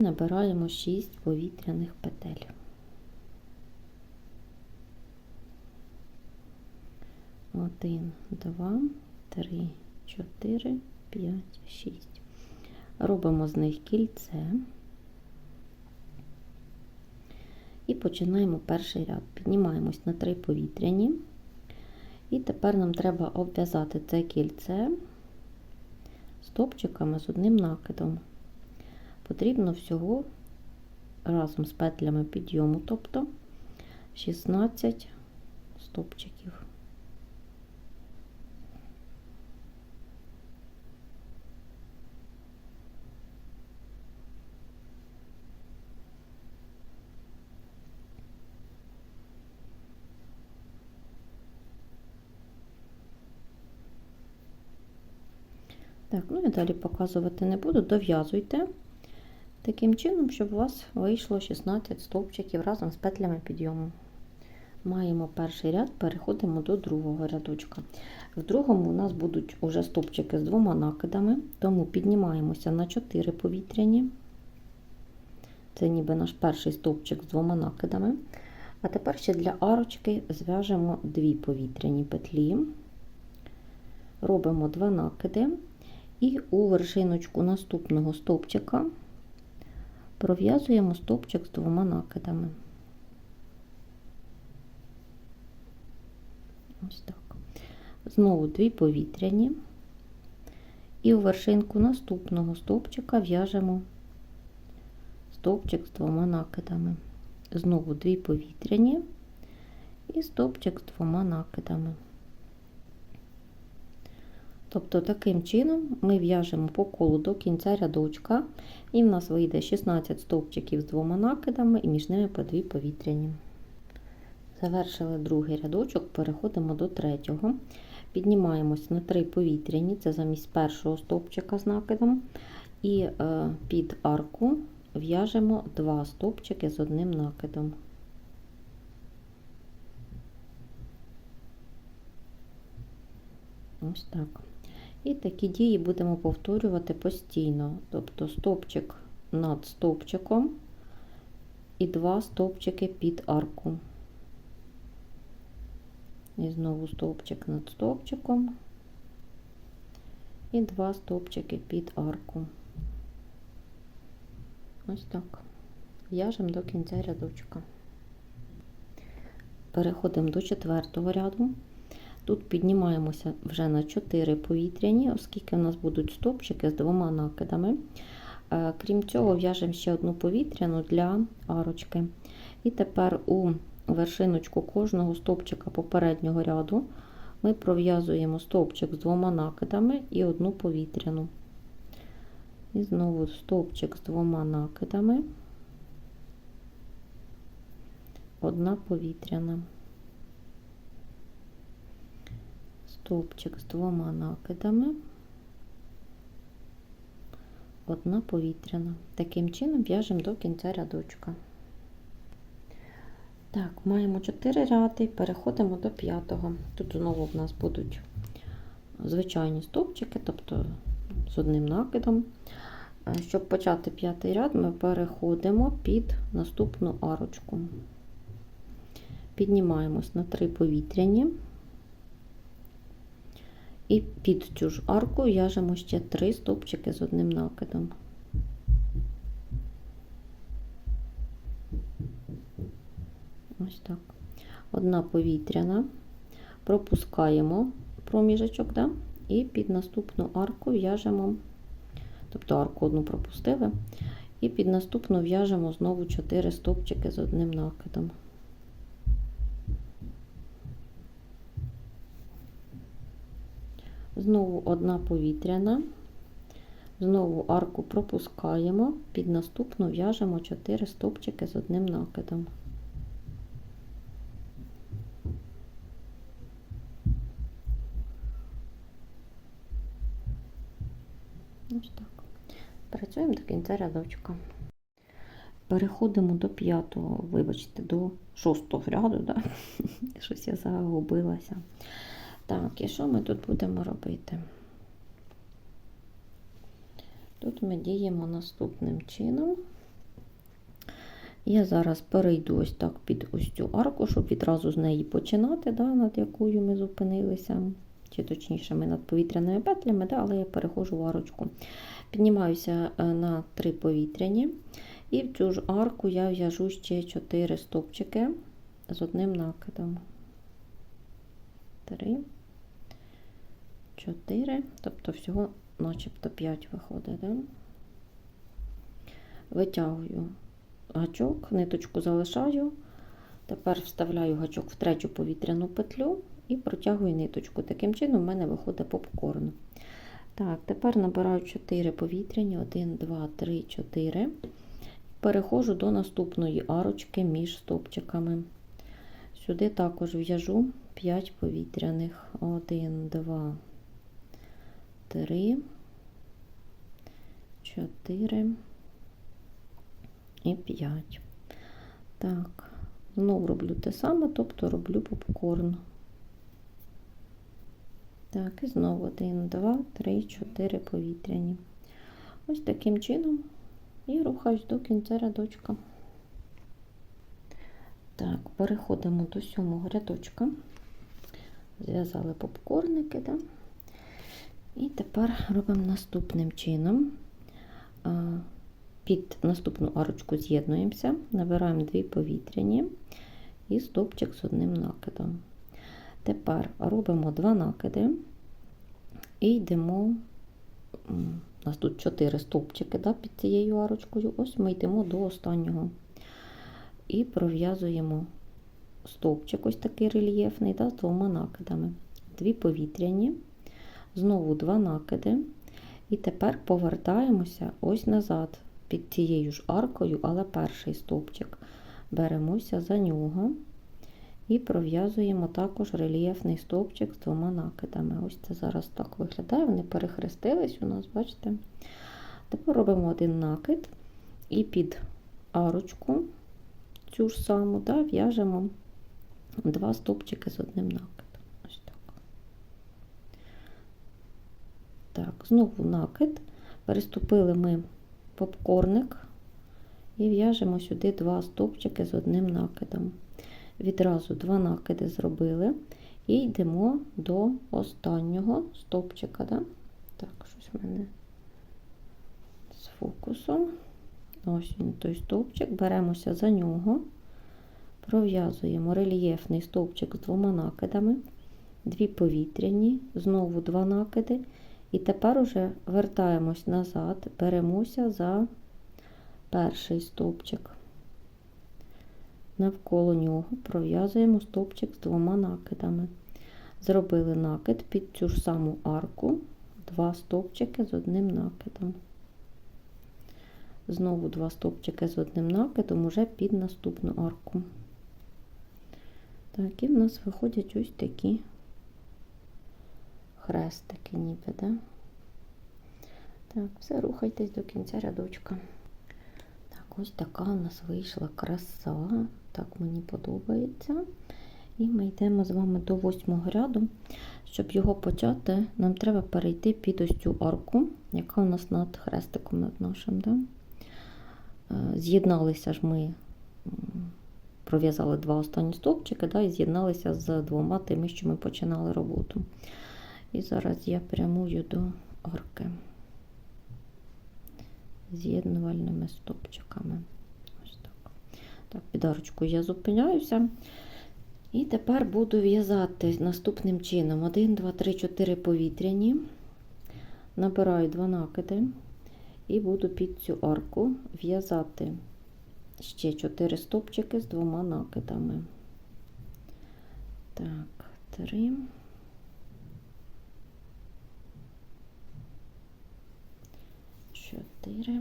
Набираємо 6 повітряних петель. Один, два, три, чотири, п'ять, шість. Робимо з них кільце і починаємо перший ряд. Піднімаємось на три повітряні. І тепер нам треба обв'язати це кільце стопчиками з одним накидом. Потрібно всього разом з петлями підйому, тобто 16 стопчиків. Так, ну і далі показувати не буду. Дов'язуйте таким чином, щоб у вас вийшло 16 стовпчиків разом з петлями підйому. Маємо перший ряд, переходимо до другого рядочка. В другому у нас будуть уже стовпчики з двома накидами, тому піднімаємося на 4 повітряні. Це ніби наш перший стовпчик з двома накидами. А тепер ще для арочки зв'яжемо дві повітряні петлі, робимо два накиди. І у вершиночку наступного стовпчика пров'язуємо стовпчик з двома накидами. Ось так. Знову дві повітряні. І у вершинку наступного стовпчика в'яжемо стовпчик з двома накидами. Знову дві повітряні і стовпчик з двома накидами. Тобто, таким чином ми в'яжемо по колу до кінця рядочка, і в нас вийде 16 стовпчиків з двома накидами і між ними по дві повітряні. Завершили другий рядочок, переходимо до третього. Піднімаємось на три повітряні, це замість першого стовпчика з накидом, і е, під арку в'яжемо два стовпчики з одним накидом. Ось так. І такі дії будемо повторювати постійно. Тобто стовпчик над стовпчиком і два стовпчики під арку. І знову стовпчик над стовпчиком і два стовпчики під арку. Ось так. В'яжемо до кінця рядочка. Переходимо до четвертого ряду. Тут піднімаємося вже на 4 повітряні, оскільки у нас будуть стовпчики з двома накидами. Е, крім цього, в'яжемо ще одну повітряну для арочки. І тепер у вершиночку кожного стовпчика попереднього ряду ми пров'язуємо стовпчик з двома накидами і одну повітряну. І знову стовпчик з двома накидами, одна повітряна. Стовпчик з двома накидами, одна повітряна. Таким чином в'яжемо до кінця рядочка. Так, маємо 4 ряди, переходимо до п'ятого. Тут знову в нас будуть звичайні стовпчики, тобто з одним накидом. Щоб почати п'ятий ряд, ми переходимо під наступну арочку. Піднімаємось на 3 повітряні. І під цю ж арку в'яжемо ще три стовпчики з одним накидом. Ось так. Одна повітряна, пропускаємо проміжечок, да? і під наступну арку в'яжемо, тобто арку одну пропустили, і під наступну в'яжемо знову 4 стовпчики з одним накидом. Знову одна повітряна, знову арку пропускаємо, під наступну в'яжемо 4 стовпчики з одним накидом. Ось так. Працюємо до кінця рядочка. Переходимо до п'ятого, вибачте, до шостого ряду, да? щось я загубилася. Так, і що ми тут будемо робити? Тут ми діємо наступним чином. Я зараз перейду ось так під ось цю арку, щоб відразу з неї починати, да, над якою ми зупинилися. Чи точніше, ми над повітряними петлями, да, але я переходжу в арочку. Піднімаюся е, на три повітряні. І в цю ж арку я в'яжу ще 4 стовпчики з одним накидом. 3, 4, тобто всього начебто 5 виходить. Да? Витягую гачок, ниточку залишаю. Тепер вставляю гачок в третю повітряну петлю і протягую ниточку. Таким чином, в мене виходить попкорн. Так, тепер набираю 4 повітряні, 1, 2, 3, 4. Переходжу до наступної арочки між стовпчиками. Сюди також в'яжу 5 повітряних. 1, 2, 3, 4 і 5. Так, знову роблю те саме, тобто роблю попкорн. Так, і знову 1, 2, 3, 4 повітряні. Ось таким чином і рухаюсь до кінця рядочка. Так, переходимо до сьомого рядочка. Зв'язали попкорники, да? І тепер робимо наступним чином. Під наступну арочку з'єднуємося, набираємо дві повітряні і стовпчик з одним накидом. Тепер робимо два накиди і йдемо, у нас тут 4 стовпчики да, під цією арочкою, ось ми йдемо до останнього і пров'язуємо стовпчик, ось такий рельєфний, да, з двома накидами. Дві повітряні, знову два накиди. І тепер повертаємося ось назад під цією ж аркою, але перший стовпчик. Беремося за нього і пров'язуємо також рельєфний стовпчик з двома накидами. Ось це зараз так виглядає, вони перехрестились у нас, бачите? Тепер робимо один накид і під арочку цю ж саму да, в'яжемо два стовпчики з одним накидом. Ось так. Так, знову накид. Переступили ми попкорник і в'яжемо сюди два стовпчики з одним накидом. Відразу два накиди зробили і йдемо до останнього стовпчика. Да? Так, щось в мене з фокусом. Ось він той стовпчик, беремося за нього, пров'язуємо рельєфний стовпчик з двома накидами, дві повітряні, знову два накиди. І тепер уже вертаємось назад, беремося за перший стовпчик. Навколо нього пров'язуємо стовпчик з двома накидами. Зробили накид під цю ж саму арку, два стовпчики з одним накидом. Знову два стовпчики з одним накидом уже під наступну арку. Так, і в нас виходять ось такі хрестики ніби, да? Так, все, рухайтесь до кінця рядочка. Так, ось така у нас вийшла краса. Так мені подобається. І ми йдемо з вами до восьмого ряду. Щоб його почати, нам треба перейти під ось цю арку, яка у нас над хрестиком над нашим. Да? Е, з'єдналися ж ми, пров'язали два останні стовпчики да, і з'єдналися з двома тими, що ми починали роботу. І зараз я прямую до арки з'єднувальними стопчиками. Ось так. Так, під арочкою я зупиняюся. І тепер буду в'язати наступним чином: 1, 2, 3, 4 повітряні. Набираю два накиди і буду під цю арку в'язати ще 4 стопчики з двома накидами. Так, 3. Чотири.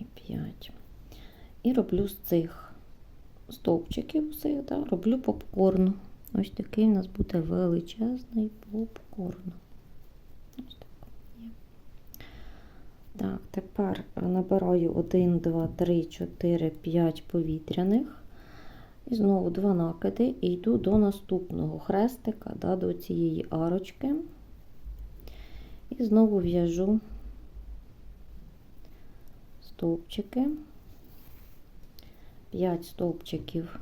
І п'ять. І роблю з цих стовпчиків усіх, да, роблю попкорн. Ось такий у нас буде величезний попкорн. Ось так. Є. Так, тепер набираю 1, 2, 3, 4, 5 повітряних. І знову два накиди і йду до наступного хрестика, да, до цієї арочки. І знову в'яжу стовпчики, 5 стовпчиків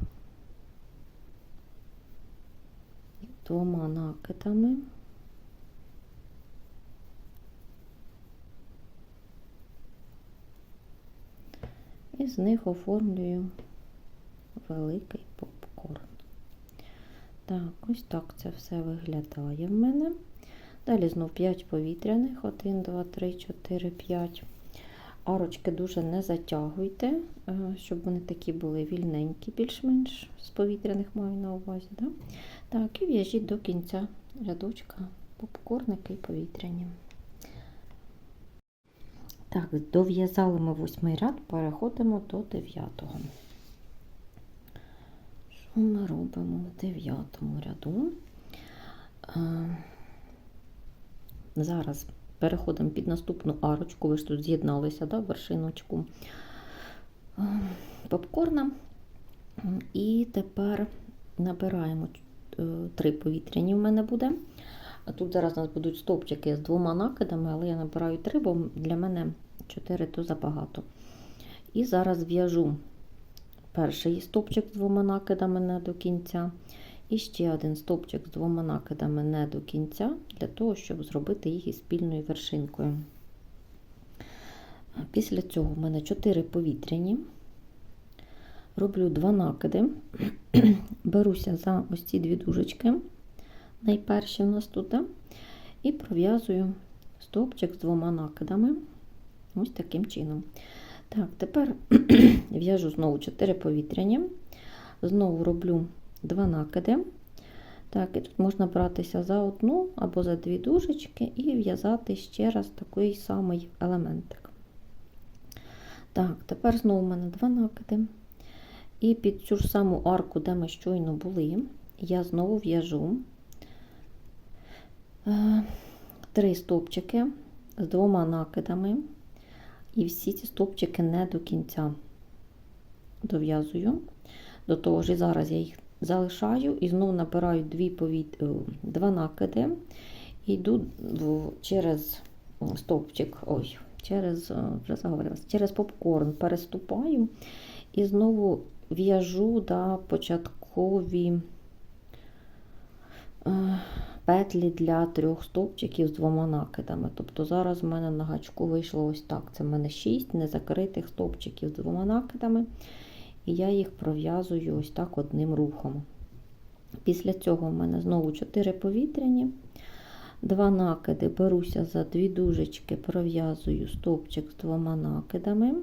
двома накидами. І з них оформлюю великий попкорн. Так, ось так це все виглядає в мене. Далі знов 5 повітряних, 1, 2, 3, 4, 5. Арочки дуже не затягуйте, е, щоб вони такі були вільненькі, більш-менш з повітряних маю на увазі. Да? Так, і в'яжіть до кінця рядочка попкорники і повітряні. Так, дов'язали ми восьмий ряд, переходимо до дев'ятого. Що ми робимо в дев'ятому ряду? Е, Зараз переходимо під наступну арочку, ви ж тут з'єдналися, да, вершиночку е, попкорна. І тепер набираємо е, три повітряні в мене буде. Тут зараз у нас будуть стовпчики з двома накидами, але я набираю три, бо для мене чотири то забагато. І зараз в'яжу перший стовпчик з двома накидами не до кінця. І ще один стовпчик з двома накидами не до кінця, для того, щоб зробити їх із спільною вершинкою. Після цього в мене 4 повітряні. Роблю два накиди, беруся за ось ці дві дужечки, найперші у нас тут, і пров'язую стовпчик з двома накидами. Ось таким чином. Так, тепер в'яжу знову 4 повітряні, знову роблю два накиди. Так, і тут можна братися за одну або за дві дужечки і в'язати ще раз такий самий елементик. Так, тепер знову у мене два накиди. І під цю ж саму арку, де ми щойно були, я знову в'яжу е, три стовпчики з двома накидами. І всі ці стовпчики не до кінця дов'язую. До того ж, і зараз я їх залишаю. І знову набираю дві повіт... два накиди. І йду через стовпчик, ой, через вже заговорилась, через попкорн переступаю. І знову в'яжу да, початкові петлі для трьох стовпчиків з двома накидами. Тобто зараз в мене на гачку вийшло ось так. Це в мене 6 незакритих стовпчиків з двома накидами. І я їх пров'язую ось так одним рухом. Після цього в мене знову 4 повітряні, два накиди, беруся за дві дужечки, пров'язую стовпчик з двома накидами.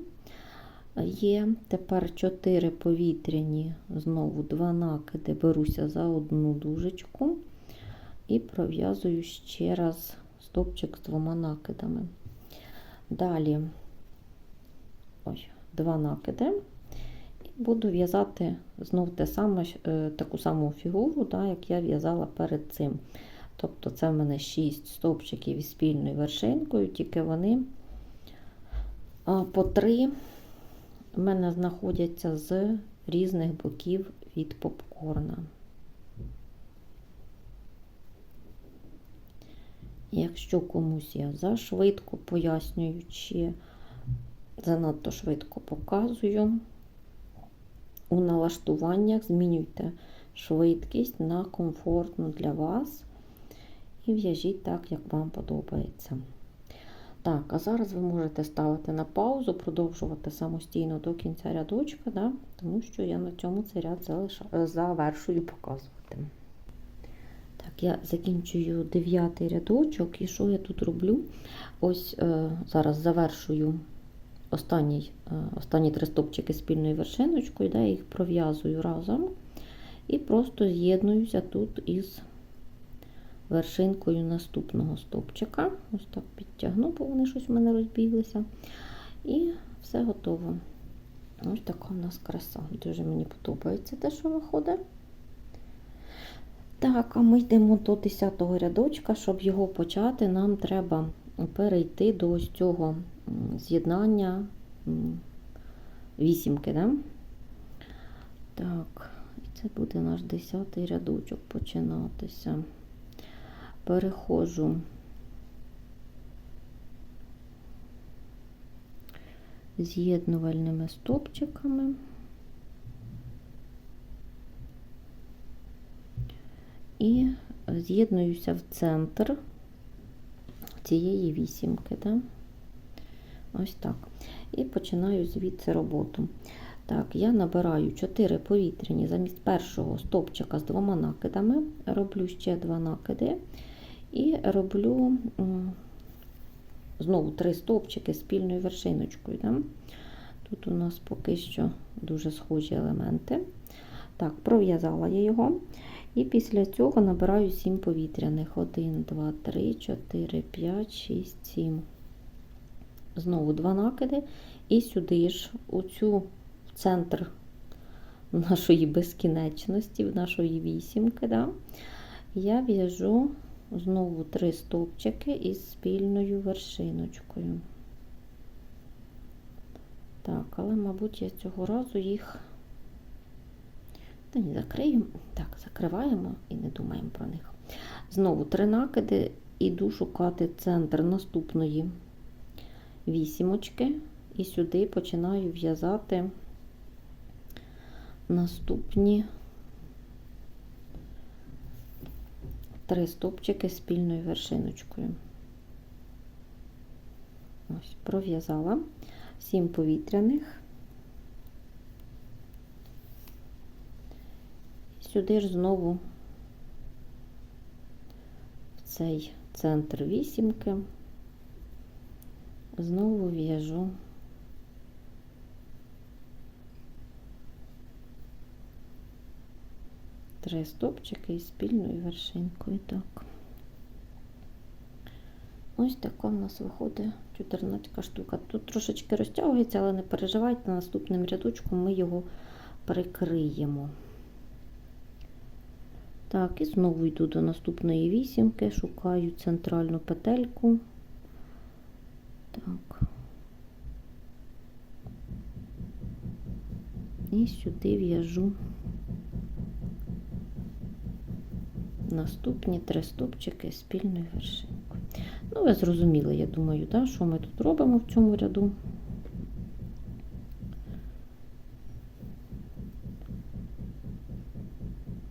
Є тепер 4 повітряні, знову два накиди, беруся за одну дужечку і пров'язую ще раз стовпчик з двома накидами. Далі ой, два накиди. Буду в'язати знов те саме, е, таку саму фігуру, да, як я в'язала перед цим. Тобто це в мене 6 стовпчиків із спільною вершинкою, тільки вони по 3 в мене знаходяться з різних боків від попкорна. Якщо комусь я зашвидко пояснюю, чи занадто швидко показую, у налаштуваннях змінюйте швидкість на комфортну для вас і в'яжіть так, як вам подобається. Так, а зараз ви можете ставити на паузу, продовжувати самостійно до кінця рядочка, да? тому що я на цьому цей ряд залиша... завершую показувати. Так, я закінчую дев'ятий рядочок, і що я тут роблю? Ось е, зараз завершую останній, е, останні три стопчики спільною вершиночкою, да, їх пров'язую разом і просто з'єднуюся тут із вершинкою наступного стопчика. Ось так підтягну, бо вони щось в мене розбіглися. І все готово. Ось така у нас краса. Дуже мені подобається те, що виходить. Так, а ми йдемо до 10-го рядочка, щоб його почати, нам треба перейти до ось цього з'єднання вісімки. Да? Так, і це буде наш 10-й рядочок починатися. Переходжу з'єднувальними стопчиками. І з'єднуюся в центр цієї вісімки. Да? Ось так. І починаю звідси роботу. Так, я набираю 4 повітряні замість першого стопчика з двома накидами, роблю ще два накиди і роблю знову три стовпчики спільною вершиночкою. Да? Тут у нас поки що дуже схожі елементи. Так, пров'язала я його. І після цього набираю 7 повітряних. 1, 2, 3, 4, 5, 6, 7. Знову два накиди. І сюди ж, у цю в центр нашої безкінечності, в нашої вісімки, да, я в'яжу знову три стовпчики із спільною вершиночкою. Так, але, мабуть, я цього разу їх та ні, закриємо. Так, закриваємо і не думаємо про них. Знову три накиди, іду шукати центр наступної вісімочки, і сюди починаю в'язати наступні три стопчики спільною вершиночкою. Ось, пров'язала сім повітряних. Сюди ж знову в цей центр вісімки, знову в'яжу три стопчики із спільною вершинкою. Так. Ось така в нас виходить 14 штука. Тут трошечки розтягується, але не переживайте, наступним рядочком ми його прикриємо. Так, і знову йду до наступної вісімки, шукаю центральну петельку. Так. І сюди в'яжу наступні три стопчики спільною вершинкою. Ну, ви зрозуміли, я думаю, да, що ми тут робимо в цьому ряду.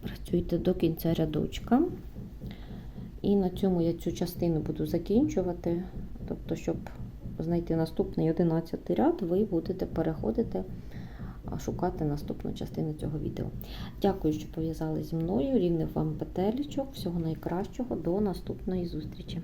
Працюйте до кінця рядочка. І на цьому я цю частину буду закінчувати. Тобто, щоб знайти наступний 11 ряд, ви будете переходити, шукати наступну частину цього відео. Дякую, що пов'язали зі мною. Рівних вам петелічок. Всього найкращого. До наступної зустрічі!